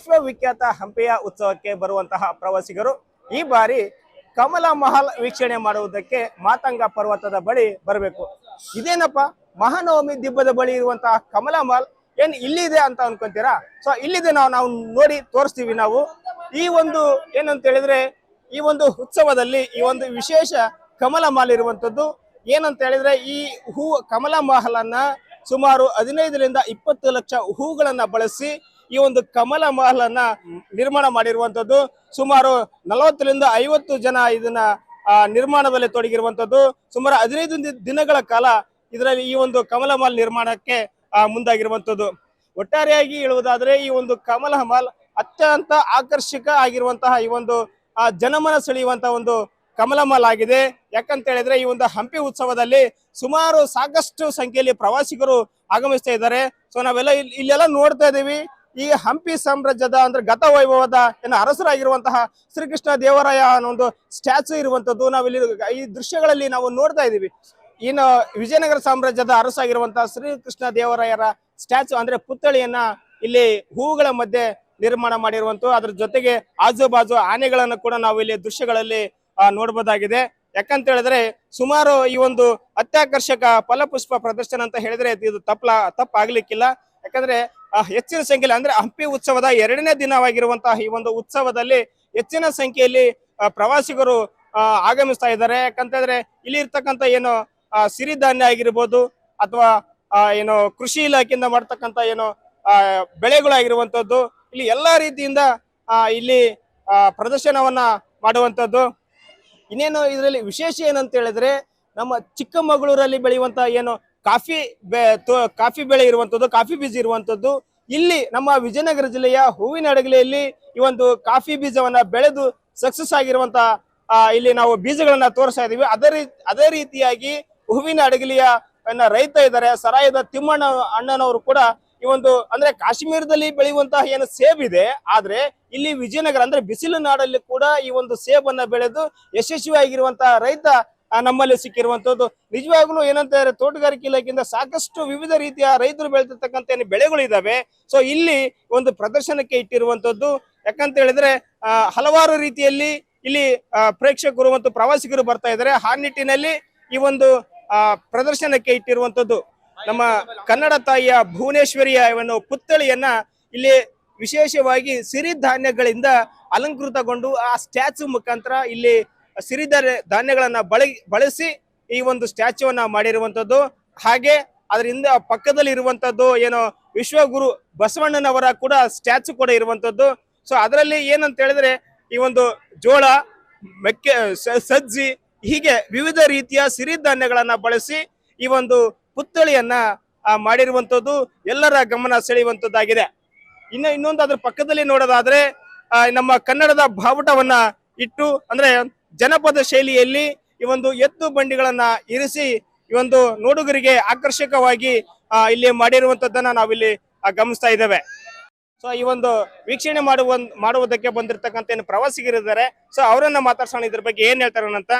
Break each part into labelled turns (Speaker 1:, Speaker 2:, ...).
Speaker 1: ವಿಶ್ವವಿಖ್ಯಾತ ಹಂಪೆಯ ಉತ್ಸವಕ್ಕೆ ಬರುವಂತಹ ಪ್ರವಾಸಿಗರು ಈ ಬಾರಿ ಕಮಲ ಮಹಲ್ ವೀಕ್ಷಣೆ ಮಾಡುವುದಕ್ಕೆ ಮಾತಂಗ ಪರ್ವತದ ಬಳಿ ಬರಬೇಕು. ಇದೇನಪ್ಪ? ಮಹಾನವಮಿ ದಿಬ್ಬದ ಬಳಿ ಇರುವಂತಹ ಕಮಲ ಮಹಲ್ ಏನ್ ಇಲ್ಲಿದೆ ಅಂತ ಅನ್ಕೊಂತೀರಾ? ಸೊ ಇಲ್ಲಿದೆ ನಾವು ನಾವು ನೋಡಿ ತೋರಿಸ್ತೀವಿ ನಾವು. ಈ ಒಂದು ಏನಂತ ಹೇಳಿದ್ರೆ, ಈ ಒಂದು ಉತ್ಸವದಲ್ಲಿ ಈ ಒಂದು ವಿಶೇಷ ಕಮಲ ಮಹಲ್ ಇರುವಂತದ್ದು. ಏನಂತ ಹೇಳಿದ್ರೆ, ಈ ಹೂ ಕಮಲ ಮಹಲ್ ಅನ್ನ ಸುಮಾರು ಹದಿನೈದರಿಂದ ಇಪ್ಪತ್ತು ಲಕ್ಷ ಹೂಗಳನ್ನ ಬಳಸಿ ಈ ಒಂದು ಕಮಲ ಮಹಲ್ ಅನ್ನ ನಿರ್ಮಾಣ ಮಾಡಿರುವಂತದ್ದು ಸುಮಾರು ನಲವತ್ತರಿಂದ ಐವತ್ತು ಜನ ಇದನ್ನ ನಿರ್ಮಾಣದಲ್ಲಿ ತೊಡಗಿರುವಂತದ್ದು ಸುಮಾರು ಹದಿನೈದು ದಿನಗಳ ಕಾಲ ಇದರಲ್ಲಿ ಈ ಒಂದು ಕಮಲ ಮಾಲ್ ನಿರ್ಮಾಣಕ್ಕೆ ಮುಂದಾಗಿರುವಂತದ್ದು ಒಟ್ಟಾರೆಯಾಗಿ ಹೇಳುವುದಾದ್ರೆ ಈ ಒಂದು ಕಮಲ ಮಾಲ್ ಅತ್ಯಂತ ಆಕರ್ಷಕ ಆಗಿರುವಂತಹ ಈ ಒಂದು ಜನಮನ ಸೆಳೆಯುವಂತಹ ಒಂದು ಕಮಲ ಮಾಲ್ ಆಗಿದೆ. ಯಾಕಂತ ಹೇಳಿದ್ರೆ ಈ ಒಂದು ಹಂಪಿ ಉತ್ಸವದಲ್ಲಿ ಸುಮಾರು ಸಾಕಷ್ಟು ಸಂಖ್ಯೆಯಲ್ಲಿ ಪ್ರವಾಸಿಗರು ಆಗಮಿಸ್ತಾ ಇದ್ದಾರೆ. ಸೊ ನಾವೆಲ್ಲ ಇಲ್ಲಿ ಇಲ್ಲೆಲ್ಲ ನೋಡ್ತಾ ಇದೀವಿ ಈ ಹಂಪಿ ಸಾಮ್ರಾಜ್ಯದ ಅಂದ್ರೆ ಗತ ವೈಭವದ ಏನು ಅರಸರಾಗಿರುವಂತಹ ಶ್ರೀಕೃಷ್ಣ ದೇವರಾಯ ಅನ್ನೋ ಒಂದು ಸ್ಟ್ಯಾಚು ಇರುವಂತದ್ದು ನಾವಿಲ್ಲಿ ಈ ದೃಶ್ಯಗಳಲ್ಲಿ ನಾವು ನೋಡ್ತಾ ಇದೀವಿ ಇನ್ನು ವಿಜಯನಗರ ಸಾಮ್ರಾಜ್ಯದ ಅರಸಾಗಿರುವಂತಹ ಶ್ರೀಕೃಷ್ಣ ದೇವರಾಯರ ಸ್ಟ್ಯಾಚು ಅಂದ್ರೆ ಪುತ್ಥಳಿಯನ್ನ ಇಲ್ಲಿ ಹೂವುಗಳ ಮಧ್ಯೆ ನಿರ್ಮಾಣ ಮಾಡಿರುವಂತ, ಅದ್ರ ಜೊತೆಗೆ ಆಜು ಬಾಜು ಆನೆಗಳನ್ನು ಕೂಡ ನಾವು ಇಲ್ಲಿ ದೃಶ್ಯಗಳಲ್ಲಿ ನೋಡಬಹುದಾಗಿದೆ ಯಾಕಂತ ಹೇಳಿದ್ರೆ ಸುಮಾರು ಈ ಒಂದು ಅತ್ಯಾಕರ್ಷಕ ಫಲಪುಷ್ಪ ಪ್ರದರ್ಶನ ಅಂತ ಹೇಳಿದ್ರೆ ಇದು ತಪ್ಪಲ ತಪ್ಪಾಗ್ಲಿಕ್ಕಿಲ್ಲ. ಯಾಕಂದ್ರೆ ಹೆಚ್ಚಿನ ಸಂಖ್ಯೆಯಲ್ಲಿ ಅಂದ್ರೆ ಹಂಪಿ ಉತ್ಸವದ ಎರಡನೇ ದಿನವಾಗಿರುವಂತಹ ಈ ಒಂದು ಉತ್ಸವದಲ್ಲಿ ಹೆಚ್ಚಿನ ಸಂಖ್ಯೆಯಲ್ಲಿ ಪ್ರವಾಸಿಗರು ಆಗಮಿಸ್ತಾ ಇದ್ದಾರೆ. ಯಾಕಂತ ಹೇಳಿದ್ರೆ ಇಲ್ಲಿ ಇರ್ತಕ್ಕಂಥ ಏನು ಸಿರಿಧಾನ್ಯ ಆಗಿರ್ಬೋದು ಅಥವಾ ಏನು ಕೃಷಿ ಇಲಾಖೆಯಿಂದ ಮಾಡ್ತಕ್ಕಂಥ ಏನು ಬೆಳೆಗಳಾಗಿರುವಂತದ್ದು ಇಲ್ಲಿ ಎಲ್ಲಾ ರೀತಿಯಿಂದ ಇಲ್ಲಿ ಪ್ರದರ್ಶನವನ್ನ ಮಾಡುವಂತದ್ದು ಇನ್ನೇನು ಇದರಲ್ಲಿ ವಿಶೇಷ ಏನಂತ ಹೇಳಿದ್ರೆ, ನಮ್ಮ ಚಿಕ್ಕಮಗಳೂರಲ್ಲಿ ಬೆಳೆಯುವಂತ ಏನು ಕಾಫಿ ಕಾಫಿ ಬೆಳೆ ಇರುವಂತದ್ದು, ಕಾಫಿ ಬೀಜ ಇರುವಂತದ್ದು, ಇಲ್ಲಿ ನಮ್ಮ ವಿಜಯನಗರ ಜಿಲ್ಲೆಯ ಹೂವಿನ ಅಡಗಲೆಯಲ್ಲಿ ಈ ಒಂದು ಕಾಫಿ ಬೀಜವನ್ನ ಬೆಳೆದು ಸಕ್ಸಸ್ ಆಗಿರುವಂತಹ ಇಲ್ಲಿ ನಾವು ಬೀಜಗಳನ್ನ ತೋರಿಸ್ತಾ ಇದೀವಿ ಅದೇ ರೀತಿ ಅದೇ ರೀತಿಯಾಗಿ ಹೂವಿನ ಅಡಗಲಿಯ ರೈತ ಇದ್ದಾರೆ. ಸರಾಯದ ತಿಮ್ಮಣ್ಣ ಅಣ್ಣನವರು ಕೂಡ ಈ ಒಂದು, ಅಂದ್ರೆ ಕಾಶ್ಮೀರದಲ್ಲಿ ಬೆಳೆಯುವಂತಹ ಏನು ಸೇಬ್ ಇದೆ, ಆದ್ರೆ ಇಲ್ಲಿ ವಿಜಯನಗರ, ಅಂದ್ರೆ ಬಿಸಿಲು ನಾಡಲ್ಲಿ ಕೂಡ ಈ ಒಂದು ಸೇಬನ್ನ ಬೆಳೆದು ಯಶಸ್ವಿಯಾಗಿರುವಂತಹ ರೈತ ನಮ್ಮಲ್ಲಿ ಸಿಕ್ಕಿರುವಂತದ್ದು ನಿಜವಾಗ್ಲೂ ಏನಂತ ತೋಟಗಾರಿಕೆ ಇಲಾಖೆಯಿಂದ ಸಾಕಷ್ಟು ವಿವಿಧ ರೀತಿಯ ರೈತರು ಬೆಳೆದಿರ್ತಕ್ಕಂಥ ಏನು ಬೆಳೆಗಳು ಇದಾವೆ ಸೊ ಇಲ್ಲಿ ಒಂದು ಪ್ರದರ್ಶನಕ್ಕೆ ಇಟ್ಟಿರುವಂತದ್ದು ಯಾಕಂತ ಹೇಳಿದ್ರೆ ಹಲವಾರು ರೀತಿಯಲ್ಲಿ ಇಲ್ಲಿ ಪ್ರೇಕ್ಷಕರು ಮತ್ತು ಪ್ರವಾಸಿಗರು ಬರ್ತಾ ಇದ್ದಾರೆ. ಆ ನಿಟ್ಟಿನಲ್ಲಿ ಈ ಒಂದು ಪ್ರದರ್ಶನಕ್ಕೆ ಇಟ್ಟಿರುವಂತದ್ದು ನಮ್ಮ ಕನ್ನಡ ತಾಯಿಯ ಭುವನೇಶ್ವರಿಯ ಒಂದು ಪುತ್ಥಳಿಯನ್ನ ಇಲ್ಲಿ ವಿಶೇಷವಾಗಿ ಸಿರಿಧಾನ್ಯಗಳಿಂದ ಅಲಂಕೃತಗೊಂಡು ಆ ಸ್ಟ್ಯಾಚು ಮುಖಾಂತರ ಇಲ್ಲಿ ಸಿರಿಧಾನ್ಯ ಧಾನ್ಯಗಳನ್ನ ಬಳಿ ಬಳಸಿ ಈ ಒಂದು ಸ್ಟ್ಯಾಚುವನ್ನ ಮಾಡಿರುವಂತದ್ದು. ಹಾಗೆ ಅದರಿಂದ ಪಕ್ಕದಲ್ಲಿ ಇರುವಂತದ್ದು ಏನು ವಿಶ್ವಗುರು ಬಸವಣ್ಣನವರ ಕೂಡ ಸ್ಟ್ಯಾಚು ಕೂಡ ಇರುವಂತದ್ದು. ಸೊ ಅದರಲ್ಲಿ ಏನಂತ ಹೇಳಿದ್ರೆ ಈ ಒಂದು ಜೋಳ ಮೆಕ್ಕೆ ಸಜ್ಜಿ ಹೀಗೆ ವಿವಿಧ ರೀತಿಯ ಸಿರಿಧಾನ್ಯಗಳನ್ನ ಬಳಸಿ ಈ ಒಂದು ಪುತ್ಥಳಿಯನ್ನ ಆ, ಮಾಡಿರುವಂತದ್ದು ಎಲ್ಲರ ಗಮನ ಸೆಳೆಯುವಂತದ್ದಾಗಿದೆ. ಇನ್ನು ಇನ್ನೊಂದು ಅದ್ರ ಪಕ್ಕದಲ್ಲಿ ನೋಡೋದಾದ್ರೆ ನಮ್ಮ ಕನ್ನಡದ ಬಾವುಟವನ್ನ ಇಟ್ಟು ಅಂದ್ರೆ ಜನಪದ ಶೈಲಿಯಲ್ಲಿ ಈ ಒಂದು ಎತ್ತು ಬಂಡಿಗಳನ್ನ ಇರಿಸಿ ಈ ಒಂದು ನೋಡುಗರಿಗೆ ಆಕರ್ಷಕವಾಗಿ ಇಲ್ಲಿ ಮಾಡಿರುವಂತದ್ದನ್ನ ನಾವಿಲ್ಲಿ ಗಮನಿಸ್ತಾ ಇದ್ದೇವೆ. ಸೊ ಈ ಒಂದು ವೀಕ್ಷಣೆ ಮಾಡುವ, ಮಾಡುವುದಕ್ಕೆ ಬಂದಿರತಕ್ಕಂತ ಏನು ಪ್ರವಾಸಿಗರಿದ್ದಾರೆ ಸೊ ಅವರನ್ನ ಮಾತಾಡ್ಸೋಣ ಇದ್ರ ಬಗ್ಗೆ ಏನ್ ಹೇಳ್ತಾರೆ ಅಂತ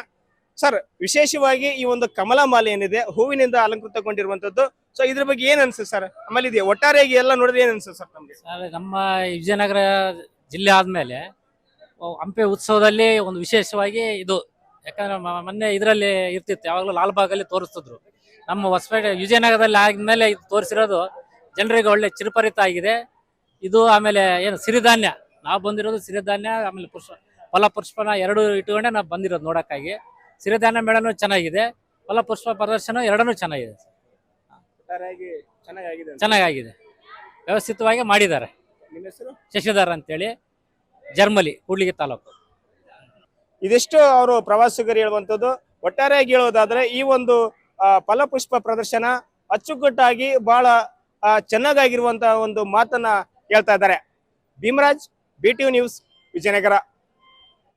Speaker 1: ಸರ್ ವಿಶೇಷವಾಗಿ ಈ ಒಂದು ಕಮಲ ಮಾಲೆ ಏನಿದೆ, ಹೂವಿನಿಂದ ಅಲಂಕೃತಗೊಂಡಿರುವಂತದ್ದು. ಸೊ ಇದ್ರ ಬಗ್ಗೆ ಏನ್ ಅನ್ಸುತ್ತೆ ಸರ್ ಆಮೇಲೆ ಇದೆ ಒಟ್ಟಾರೆಯಾಗಿ ಎಲ್ಲ ನೋಡಿದ್ರೆ ಏನ್ ಅನ್ಸುತ್ತೆ ಸರ್ ನಮ್ಗೆ?
Speaker 2: ಸರ್ ನಮ್ಮ ವಿಜಯನಗರ ಜಿಲ್ಲೆ ಆದಮೇಲೆ ಹಂಪಿ ಉತ್ಸವದಲ್ಲಿ ಒಂದು ವಿಶೇಷವಾಗಿ ಇದು ಯಾಕಂದ್ರೆ ಮೊನ್ನೆ ಇದರಲ್ಲಿ ಇರ್ತಿತ್ತು ಯಾವಾಗಲೂ ಲಾಲ್ಬಾಗ್ ಅಲ್ಲಿ ತೋರಿಸ್ತಿದ್ರು. ನಮ್ಮ ಹೊಸಪೇಟೆ ವಿಜಯನಗರದಲ್ಲಿ ಆದ್ಮೇಲೆ ಇದು ತೋರಿಸಿರೋದು ಜನರಿಗೆ ಒಳ್ಳೆ ಚಿರುಪರಿತ ಆಗಿದೆ. ಇದು ಆಮೇಲೆ ಏನು ಸಿರಿಧಾನ್ಯ. ನಾವು ಬಂದಿರೋದು ಸಿರಿಧಾನ್ಯ ಆಮೇಲೆ ಪುಷ್ಪ ಫಲ ಪುಷ್ಪನ ಎರಡು ಇಟ್ಕೊಂಡೆ ನಾವು ಬಂದಿರೋದು ನೋಡೋಕ್ಕಾಗಿ. ಸಿರಿಧಾನ್ಯ ಮೇಳನೂ ಚೆನ್ನಾಗಿದೆ ಫಲ ಪುಷ್ಪ ಪ್ರದರ್ಶನ ಎರಡನ್ನೂ ಚೆನ್ನಾಗಿದೆ.
Speaker 1: ಅಂತ.
Speaker 2: ಚೆನ್ನಾಗಾಗಿದೆ. ವ್ಯವಸ್ಥಿತವಾಗಿ ಮಾಡಿದ್ದಾರೆ. ಶಶಿಧರ್ ಅಂತೇಳಿ. ಜರ್ಮಲಿ, ಕೂಡ್ಲಿಗಿ ತಾಲೂಕು.
Speaker 1: ಇದಿಷ್ಟು ಅವರು ಪ್ರವಾಸಿಗರು ಹೇಳುವಂತದ್ದು ಒಟ್ಟಾರೆಯಾಗಿ ಹೇಳೋದಾದ್ರೆ ಈ ಒಂದು ಫಲಪುಷ್ಪ ಪ್ರದರ್ಶನ ಅಚ್ಚುಕಟ್ಟಾಗಿ ಬಹಳ ಚೆನ್ನಾಗಿರುವಂತಹ ಒಂದು ಮಾತನ್ನ ಹೇಳ್ತಾ ಇದ್ದಾರೆ. Bhimraj B news Vijayanagara.